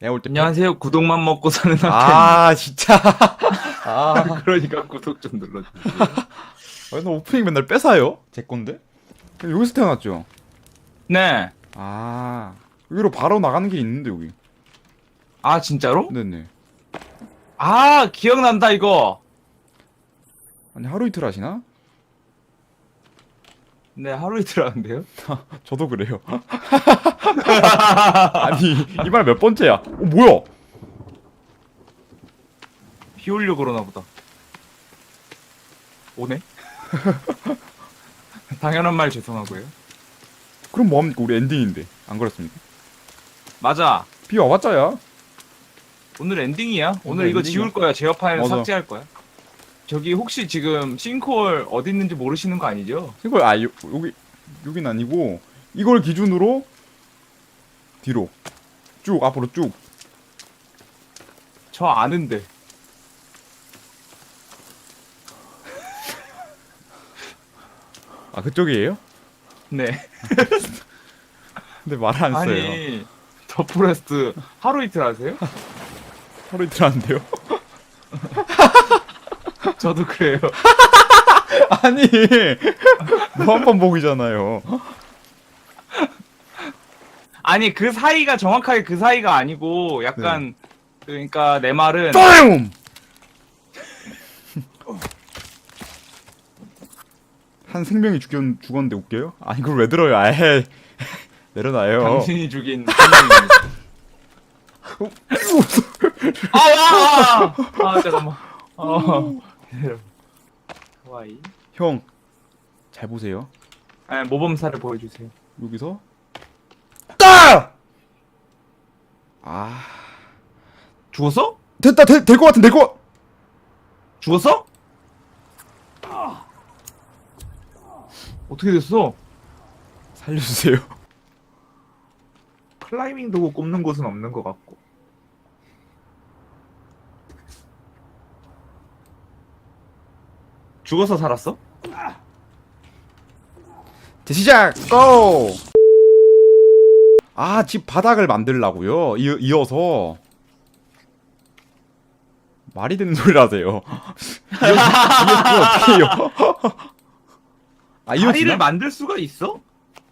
내가 올 때. 안녕하세요. 구독만 먹고 사는 학생. 아 진짜. 아, 그러니까 구독 좀 눌러주세요. 왜 너 오프닝 맨날 뺏어요? 제 건데? 여기서 태어났죠? 네. 아, 여기로 바로 나가는 게 있는데 여기. 아 진짜로? 네네. 아 기억난다 이거. 아니 하루 이틀 하시나? 네 하루 이틀 하는데요. 저도 그래요. 아니 이 말 몇 번째야? 어 뭐야? 비 오려고 그러나 보다. 오네? 당연한 말 죄송하고요. 그럼 뭐합니까? 우리 엔딩인데 안 그렇습니까? 맞아. 비 와봤자야. 오늘 엔딩이야. 오늘 오늘 이거 엔딩이야. 지울 거야. 제어 파일 맞아. 삭제할 거야. 저기 혹시 지금 싱크홀 어디 있는지 모르시는 거 아니죠? 이걸 아 요, 여기 여긴 아니고 이걸 기준으로 뒤로 쭉 앞으로 쭉. 저 아는데. 아 그쪽이에요? 네. 근데 말을 안 써요. 아니 더 포레스트 하루 이틀 하세요? 하루 이틀 하는데요? 저도 그래요. 아니 뭐한번 보기잖아요. 아니 그 사이가 정확하게 그 사이가 아니고 약간 그러니까 내 말은 빰! 한 생명이 죽였, 죽었는데 웃겨요? 아니 그걸 왜 들어요? 아예 내려놔요. 당신이 죽인 아야! 아 잠깐만. 어. 와이. 형, 잘 보세요. 아, 모범사를 보여주세요. 여기서 따! 아 죽었어? 됐다 될 것 같은 될것 같... 죽었어? 어떻게 됐어? 살려주세요. 클라이밍 도구 꼽는 곳은 없는 것 같고. 죽어서 살았어? 제 시작 고! 아 집 바닥을 만들라고요? 이, 이어서 말이 되는 소리를 하세요. 이어 이어 어떻게 해요? 아 이어 다리를? 만들 수가 있어?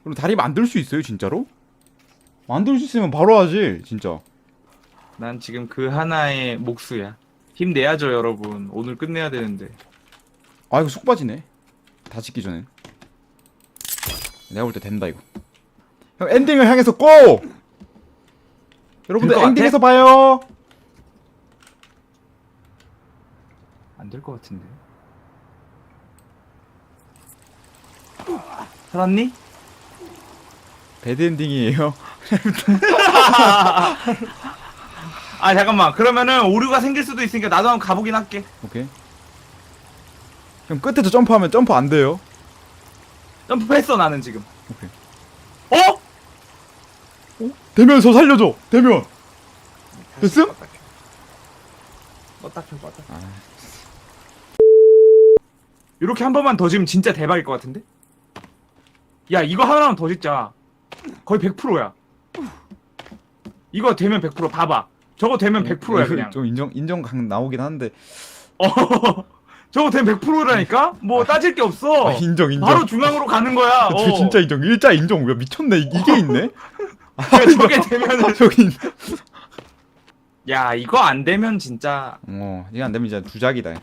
그럼 다리 만들 수 있어요 진짜로? 만들 수 있으면 바로 하지 진짜. 난 지금 그 하나의 목수야. 힘내야죠, 여러분. 오늘 끝내야 되는데. 아 이거 속 빠지네. 다 짓기 전엔. 내가 볼 때 된다 이거. 형 엔딩을 향해서 고! 여러분들 될것 엔딩에서 봐요. 안 될 것 같은데. 살았니? 배드 엔딩이에요. 아, 잠깐만. 그러면은 오류가 생길 수도 있으니까 나도 한번 가보긴 할게. 오케이. 형 끝에서 점프하면 점프 안 돼요. 점프했어, 나는 지금. 오케이. 어? 대면 저 살려줘. 대면. 됐음? 껐다 켜, 껐다. 아, 이렇게 한 번만 더 지으면 진짜 대박일 것 같은데? 야, 이거 하나만 더 짓자. 거의 100%야. 이거 되면 100% 봐봐. 저거 되면 100%야, 그냥. 좀 인정 인정 강 나오긴 하는데. 어, 저거 되면 100%라니까? 뭐 따질 게 없어. 아, 인정 인정. 바로 중앙으로 가는 거야. 저 어. 진짜 인정. 일자 인정. 왜 미쳤네. 이- 이게 있네. 그러니까 저게 되면은 저기. 있- 야 이거 안 되면 진짜 어, 이게 안 되면 진짜 주작이다.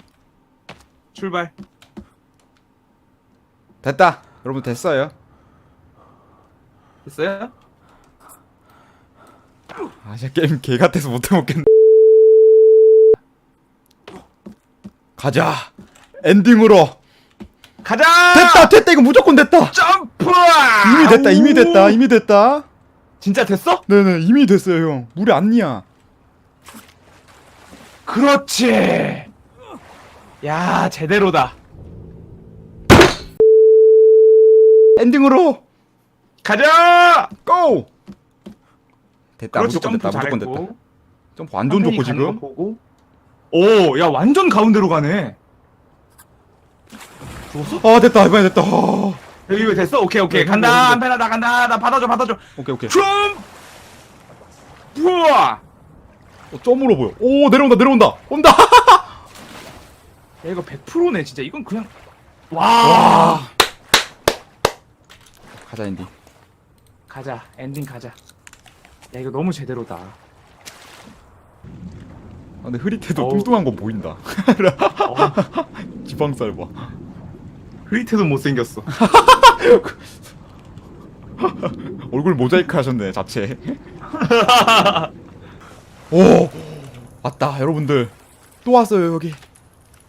출발 됐다. 여러분 됐어요. 됐어요? 아, 진짜 게임 개 같아서 못 해먹겠네. 가자. 엔딩으로. 가자! 됐다. 됐다. 이거 무조건 됐다. 점프! 이미 됐다. 이미 됐다. 이미 됐다. 진짜 됐어? 네네 이미 됐어요 형 물이 아니야 그렇지 야 제대로다 엔딩으로 가자! 고 됐다 그렇지 무조건 점프 됐다 무조건 됐다 잘했고 점프 완전 좋고 지금 오 야 완전 가운데로 가네 죽었어? 아 됐다 이번에 됐다 아, 여기 왜 됐어? 오케이 오케이 네, 간다 네, 네. 한편아 나 간다 나 받아줘 받아줘 오케이 오케이 춤! 우와! 어, 점으로 보여. 오 내려온다 내려온다 온다. 야 이거 100%네 진짜 이건 그냥 와, 와. 가자 엔딩. 가자 엔딩 가자 야 이거 너무 제대로다 아, 근데 흐릿해도 어우. 뚱뚱한 거 보인다. 어, 지방살 봐. 흐릿해도 못생겼어 얼굴 모자이크 하셨네 자체. 오 왔다 여러분들 또 왔어요 여기.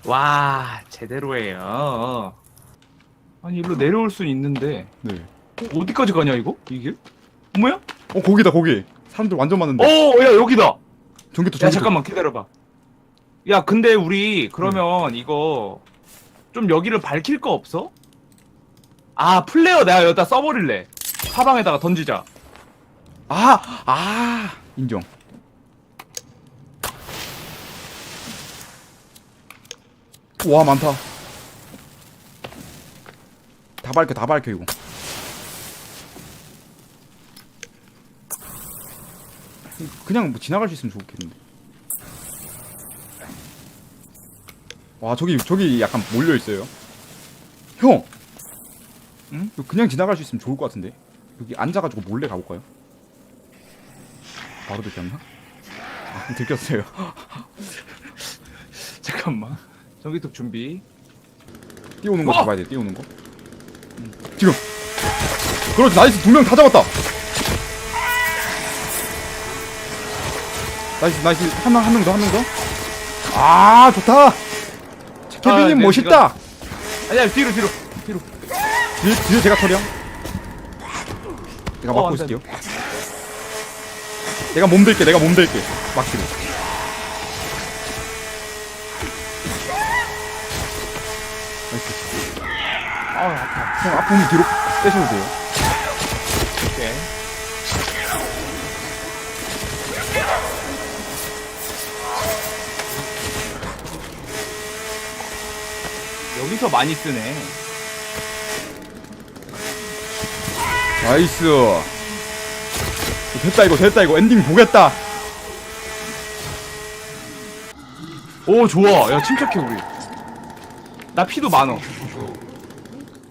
와 제대로예요 아니 일로 내려올 순 있는데 네. 어, 어디까지 가냐 이거? 이게? 뭐야? 어 거기다 거기. 사람들 완전 많은데. 어, 야 여기다. 전기톱 야 전기톱. 잠깐만 기다려봐. 야 근데 우리 그러면 이거 좀 여기를 밝힐 거 없어? 아 플레이어 내가 여기다 써버릴래. 사방에다가 던지자. 아, 아, 인정. 와 많다. 다 밝혀, 다 밝혀 이거. 그냥 뭐 지나갈 수 있으면 좋겠는데. 와 저기 저기 약간 몰려 있어요. 형, 응? 그냥 지나갈 수 있으면 좋을 것 같은데. 여기 앉아가지고 몰래 가볼까요? 바로 들켰나? 아, 들켰어요. 잠깐만. 전기톱 준비. 뛰어오는 거 어! 잡아야 돼. 뛰어오는 거. 음, 지금. 그렇지. 나이스. 두 명 다 잡았다. 나이스. 나이스. 한 명 한 명 더. 한 명 더. 아 좋다. 케빈님 네, 멋있다. 아니야 뒤로 뒤로 뒤로. 뒤에, 뒤에 제가 처리함. 내가 어, 막고 안 있을게요. 내가 몸들게. 내가 몸들게. 막기로. 나이스. 아 아파. 형 아픔이 뒤로 빼셔도 돼요. 오케이. 여기서 많이 쓰네. 나이스. 됐다 이거 됐다 이거 엔딩 보겠다. 오 좋아 야 침착해 우리 나 피도 많어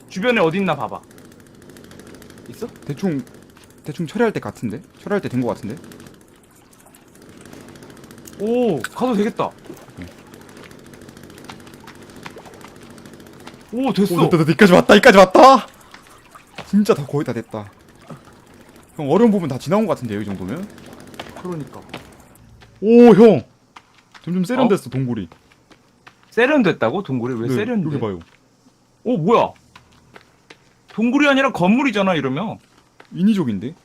주변에 어딨나 봐봐 있어? 대충 대충 처리할 때 같은데 처리할 때 된 거 같은데. 오 가도 되겠다 오 됐어 오 됐다 됐다 이까지 왔다 이까지 왔다. 진짜 다 거의 다 됐다. 형 어려운 부분 다 지나온 거 같은데요 이 정도면? 그러니까 오 형. 점점 세련됐어 동굴이. 세련됐다고? 동굴이 왜 네, 세련돼? 여기 봐요. 오 뭐야 동굴이 아니라 건물이잖아 이러면 인위적인데?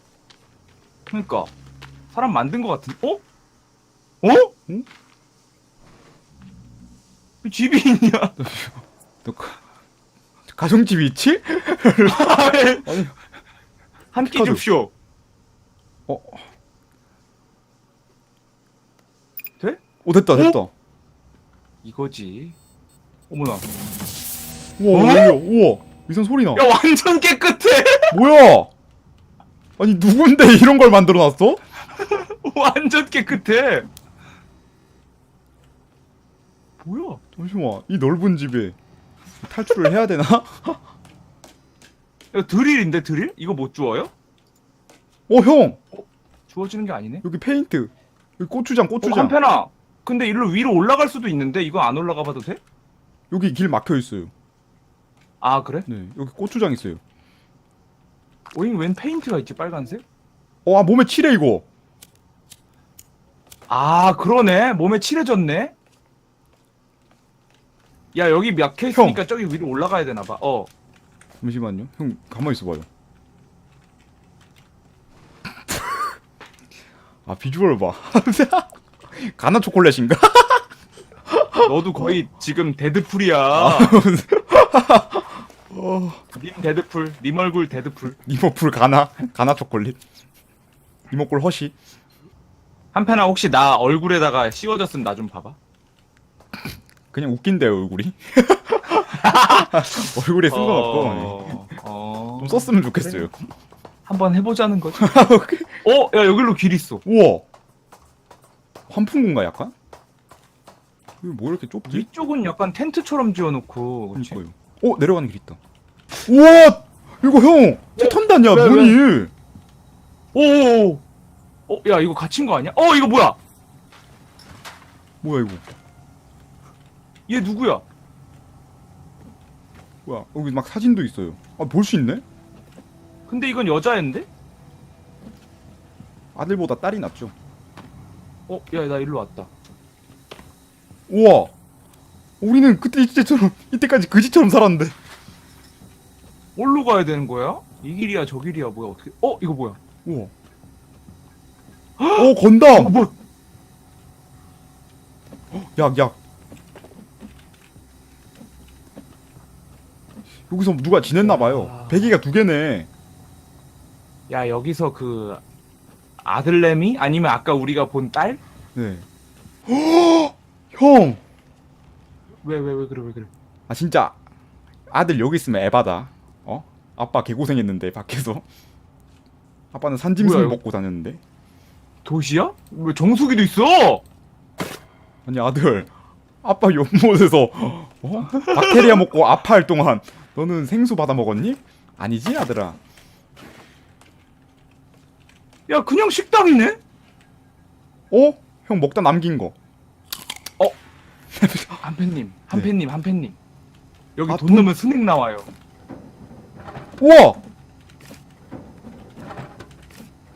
그러니까 사람 만든 것 같은 어? 어? 응? 왜 집이 있냐 너 가, 가정집이 있지? 아니 한 끼 카드. 줍쇼 어. 돼? 오 됐다 됐다. 이거지 어머나 우와 어? 우와 우와 이상 소리 나. 야 완전 깨끗해 뭐야? 아니 누군데 이런 걸 만들어놨어? 완전 깨끗해 뭐야 잠시만 이 넓은 집에 탈출을 해야 되나? 이거 드릴인데 드릴? 이거 못 주워요? 어 형 주워지는 게 아니네 여기 페인트 여기 고추장 어, 고추장 한편아 근데 일로 위로 올라갈 수도 있는데 이거 안 올라가 봐도 돼? 여기 길 막혀 있어요. 아 그래? 네 여기 고추장 있어요. 오잉 웬 페인트가 있지 빨간색? 어 아 몸에 칠해 이거. 아 그러네 몸에 칠해졌네 야 여기 막혀 있으니까 저기 위로 올라가야 되나 봐 어 잠시만요. 형 가만 있어봐요. 아 비주얼 봐. 가나 초콜릿인가? 너도 거의 지금 데드풀이야 어, 님 데드풀 님 얼굴 데드풀 이모풀 가나 가나 초콜릿. 이모꿀 허시. 한편아 혹시 나 얼굴에다가 씌워졌으면 나 좀 봐봐 그냥 웃긴데요 얼굴이. 얼굴에 쓴 건 없고 어... 어... 좀 썼으면 좋겠어요. 한번 해보자는 거지 어? 야 여기로 길 있어 우와. 환풍구인가 약간? 이거 뭐 이렇게 좁지? 위쪽은 약간 텐트처럼 지어놓고 그치? 그니까요. 어 내려가는 길 있다. 우와 이거 형 채탄단이야 왜, 문이. 오 오 오 어, 야 이거 갇힌 거 아니야? 어 이거 뭐야? 뭐야 이거? 얘 누구야? 뭐야 여기 막 사진도 있어요. 아 볼 수 있네? 근데 이건 여자애인데? 아들보다 딸이 낫죠. 어, 야, 나 일로 왔다. 우와 우리는 그때 이때처럼 이때까지 그지처럼 살았는데. 어디로 가야 되는 거야? 이 길이야, 저 길이야, 뭐야, 어떻게? 어, 이거 뭐야? 우와. 어 건담. 어, 뭐? 약 약. 여기서 누가 지냈나 봐요. 야. 베개가 두 개네. 야, 여기서 그 아들내미 아니면 아까 우리가 본 딸? 네. 형. 왜, 왜, 왜 그래, 왜 그래? 아 진짜 아들 여기 있으면 에바다. 어? 아빠 개고생했는데 밖에서. 아빠는 산짐승 뭐야, 이거? 먹고 다녔는데. 도시야? 왜 정수기도 있어? 아니 아들. 아빠 연못에서 어? 박테리아 먹고 아파할 동안 너는 생수 받아 먹었니? 아니지 아들아. 야, 그냥 식당이네? 어? 형 먹다 남긴 거. 한팬님, 한팬님, 한팬님. 여기 아, 돈 돈- 넣으면 스낵 나와요. 우와!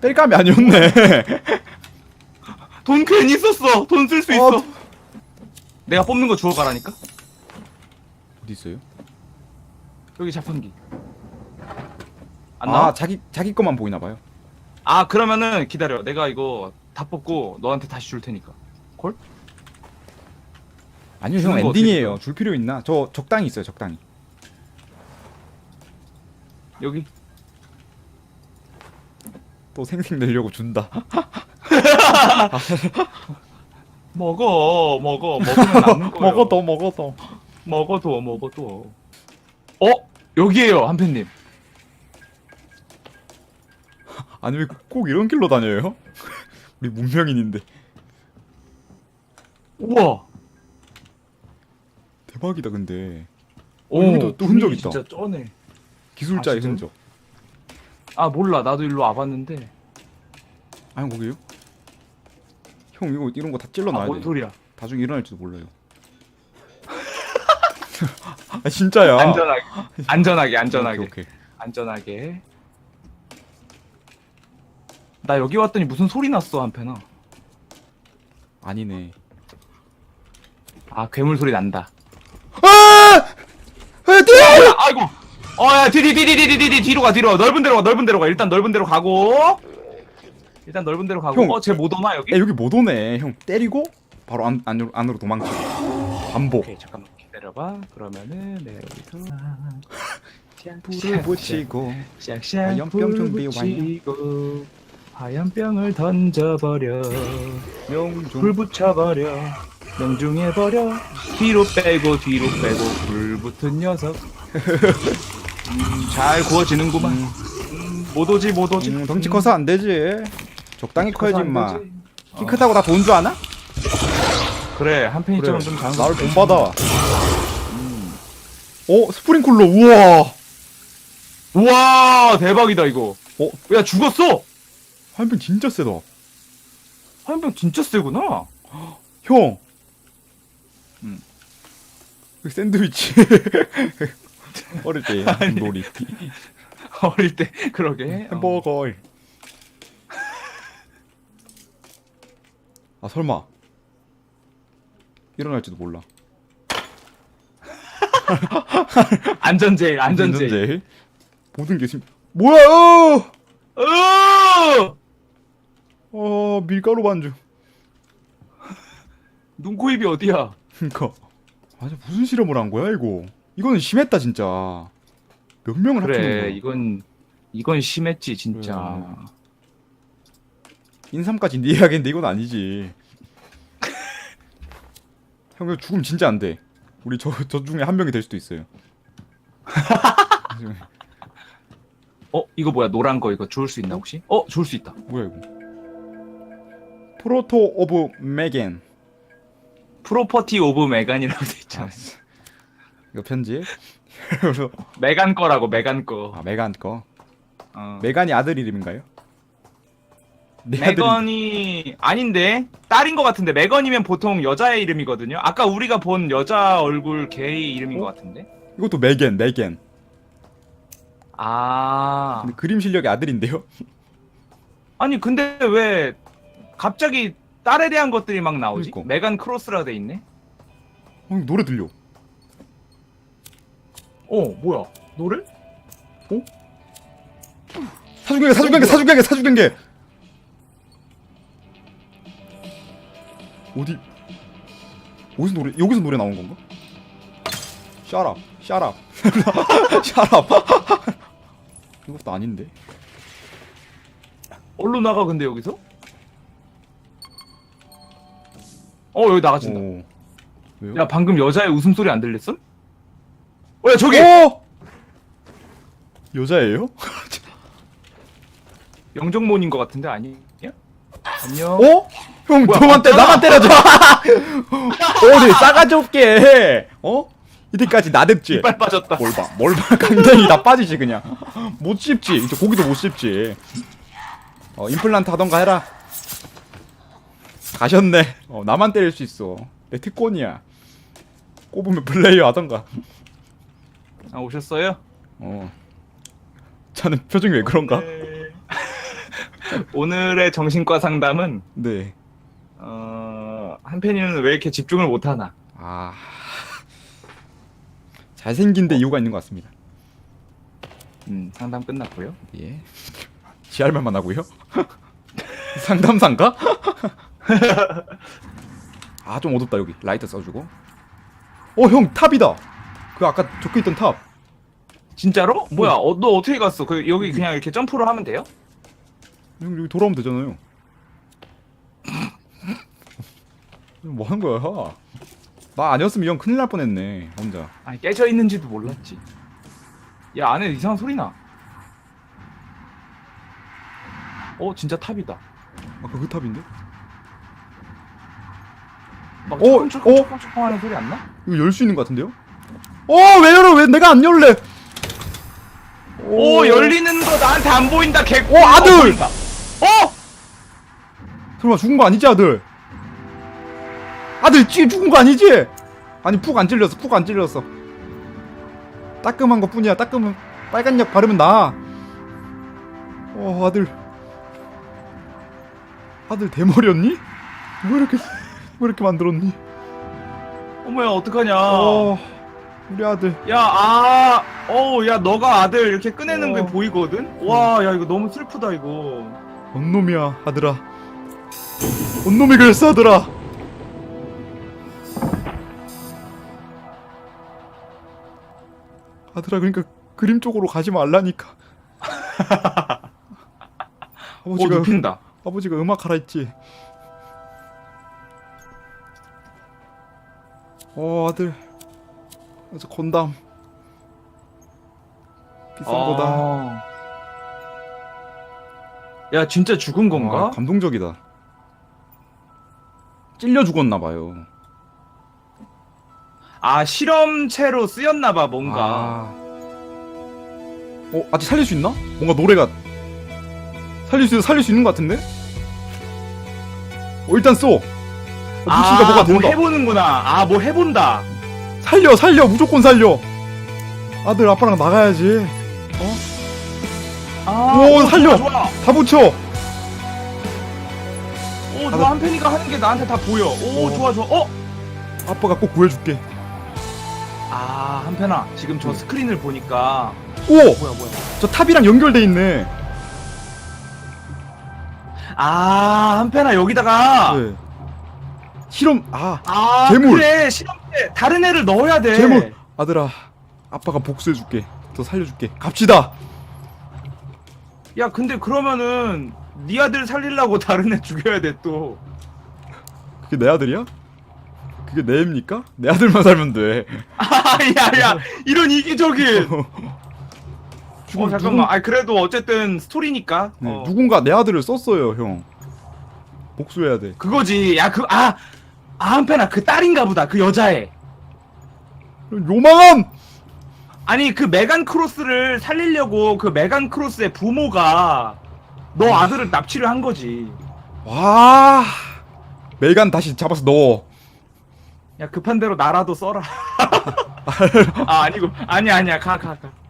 뗄감이 아니었네. 돈 괜히 썼어. 돈 쓸 수 아, 있어. 내가 뽑는 거 주워 가라니까? 어디 있어요? 여기 자판기. 안 나와? 아 자기 자기 것만 보이나 봐요. 아 그러면은 기다려 내가 이거 다 뽑고 너한테 다시 줄 테니까 콜? 아니요 주는 형 거 엔딩이에요. 줄 필요 있나? 저 적당히 있어요 적당히. 여기 또 생생 내려고 준다. 먹어 먹어 먹으면 남는 거예요 먹어도 먹어도. 먹어도 먹어도 어? 여기에요 한팬님 아니 왜 꼭 이런 길로 다녀요? 우리 문명인인데 우와 대박이다 근데 오 여기도 또 흔적 분위기 있다. 진짜 쩌네 기술자의 아, 진짜요? 흔적. 아 몰라 나도 일로 와봤는데 아형 거기요? 형 이거 이런 거 다 찔러 놔야 아 뭔 돼. 소리야 나중에 일어날지도 몰라요. 아, 진짜야. 안전하게 안전하게 안전하게 오케이, 오케이. 안전하게 나 여기 왔더니 무슨 소리 났어 한편아 아니네. 아 괴물 소리 난다 아! 아, 뛰어! 아이고 어야 뒤뒤 뒤뒤 뒤뒤 뒤로 가 뒤로 가 넓은 데로 가 넓은 데로 가 일단 넓은 데로 가고 일단 넓은 데로 가고 어쟤 못 오나 여기? 야, 여기 못 오네. 형 때리고 바로 안, 안으로, 안으로 도망쳐. 아, 반복. 오케이 잠깐만 기다려봐. 그러면은 내가 여기서. 불을 붙이고 샥샥 화염병 불 준비 완료. 화염병을 던져버려. 명중 불 붙여버려. 명중해버려. 뒤로 빼고, 뒤로 빼고, 불 붙은 녀석. 음, 잘 구워지는구만. 음, 못 오지, 못 오지. 음, 덩치 커서 안 되지. 적당히 커야지 안 임마. 키 크다고 다 돈 줄 아나? 그래 한 팬이처럼 좀 작은 나를 거돈 받아. 어 스프링쿨러 우와. 우와 대박이다 이거 어? 야 죽었어 화염병 진짜 세다. 화염병 진짜 세구나 형. 음. 그 샌드위치. 어릴 때 놀이. 어릴 때 그러게 어. 햄버거. 아 설마. 일어날지도 몰라. 안전제일 안전제일 안전제일. 모든 게 심. 뭐야? 어! 으어 밀가루 반죽. 눈코입이 어디야 그니까 맞아 무슨 실험을 한 거야 이거? 이거는 심했다 진짜. 몇 명을 합치는 그래 거야? 이건 이건 심했지 진짜 인삼까지 네 이야기인데 이건 아니지. 형 이거 죽으면 진짜 안 돼. 우리 저 저 중에 한 명이 될 수도 있어요. 어 이거 뭐야 노란 거 이거 주울 수 있나 혹시 어 주울 수 있다 뭐야 이거? 프로토 오브 메겐. 프로퍼티 오브 메간이라고 돼 있잖아. 이거 편지. 그래서 메간 거라고 메간 거. 아 메간 거. 어. 메간이 아들 이름인가요? 내 아들이- 메건이 아닌데 딸인 것 같은데 메건이면 보통 여자의 이름이거든요. 아까 우리가 본 여자 얼굴 게이 이름인 어? 것 같은데. 이것도 메겐 메겐. 아 근데 그림 실력의 아들인데요? 아니 근데 왜 갑자기 딸에 대한 것들이 막 나오지? 그러니까. 메간 크로스라 돼 있네. 어, 이거 노래 들려. 어 뭐야 노래? 사주경계 사주경계 사주경계 사주경계. 어디? 어디서 노래? 여기서 노래 나온 건가? 샤랍 샤랍 샤랍. 이것도 아닌데. 얼로 나가 근데 여기서? 어 여기 나가진다. 오. 왜요? 야 방금 여자의 웃음소리 안 들렸어? 어야 저기 어! 여자예요? 영정몬인 것 같은데 아니야? 안녕. 어? 형 너만 때 맞잖아. 나만 때려줘. 어디 싸가지 없게. 어? 이때까지 나댔지. 이빨 빠졌다. 뭘 봐, 뭘 봐, 강댕이 다 빠지지 그냥. 못 씹지. 이제 고기도 못 씹지. 어 임플란트 하던가 해라. 가셨네. 어 나만 때릴 수 있어. 내 특권이야. 꼽으면 플레이어 하던가. 아 오셨어요? 어. 저는 표정이 왜 그런가? 오늘... 오늘의 정신과 상담은 네. 어... 한편이는 왜 이렇게 집중을 못하나? 아. 잘생긴데 이유가 있는 것 같습니다. 음 상담 끝났고요. 예. 지할 말만 하고요. 상담사인가? 아 좀 어둡다 여기 라이트 써주고. 어 형 탑이다. 그 아까 적혀 있던 탑. 진짜로? 뭐야? 어, 너 어떻게 갔어? 그 여기 그냥 이렇게 점프를 하면 돼요? 형 여기 돌아오면 되잖아요. 뭐 하는 거야? 나 아니었으면 이형 큰일 날 뻔했네 혼자. 아니 깨져 있는지도 몰랐지. 야 안에 이상한 소리 나. 어 진짜 탑이다. 아까 그 탑인데? 막 어, 초콩초콩 어? 초콩초콩 하는 소리 안 나? 이거 열 수 있는 것 같은데요? 어왜 열어? 왜 내가 안 열래? 오 열리는 거 나한테 안 보인다 개. 어, 아들! 어? 설마 죽은 거 아니지 아들? 아들 찌 죽은 거 아니지? 아니 푹 안 찔렸어 푹 안 찔렸어 따끔한 것 뿐이야 따끔한 빨간 약 바르면 나아 어 아들 아들 대머리였니? 왜 이렇게 왜 이렇게 만들었니? 어머야 어떡하냐? 어 우리 아들 야 아, 어우 야 너가 아들 이렇게 꺼내는 어. 게 보이거든. 와 야 이거 너무 슬프다 이거. 언놈이야 아들아 언놈이 그랬어 아들아 아들아 그러니까 그림 쪽으로 가지 말라니까. 어 아버지가 눕힌다. 아버지가 음악 하라 했지. 어 아들. 그래서 건담. 비싼 거다. 아. 야 진짜 죽은 건가? 아, 감동적이다. 찔려 죽었나 봐요 아 실험체로 쓰였나봐 뭔가. 아. 어, 아직 살릴 수 있나? 뭔가 노래가 살릴 수 살릴 수 있는 것 같은데? 어, 일단 쏘. 어, 무시가 뭐가 뭐 된다. 해보는구나. 아 뭐 해본다. 살려, 살려, 무조건 살려. 아들 아빠랑 나가야지. 아, 오, 어, 살려. 좋아, 좋아. 다 붙여. 오. 저 한편이가 하는 게 나한테 다 보여. 오, 어. 좋아, 좋아. 어? 아빠가 꼭 구해줄게. 아, 한편아. 지금 저 응. 스크린을 보니까. 오, 뭐야, 뭐야. 저 탑이랑 연결돼 있네. 아, 한편아, 여기다가. 네. 실험. 아, 아, 재물. 그래. 실험체. 다른 애를 넣어야 돼. 재물. 아들아, 아빠가 복수해줄게. 더 살려줄게. 갑시다. 야, 근데 그러면은. 네 아들 살리려고 다른 애 죽여야 돼, 또. 그게 내 아들이야? 그게 내 애입니까? 내 아들만 살면 돼. 아, 야, 야. 이런 이기적인. 어, 잠깐만. 아, 그래도 어쨌든 스토리니까. 네, 어. 누군가 내 아들을 썼어요, 형. 복수해야 돼 그거지. 야, 그, 아, 아, 한편아, 그 딸인가 보다. 그 여자애. 요망함 아니, 그 메간 크로스를 살리려고 그 메간 크로스의 부모가 너 아들을 납치를 한 거지. 와 메간 다시 잡아서 넣어 야, 급한 대로 나라도 써라. 아, 아니고, 아니야, 아니야. 가, 가, 가.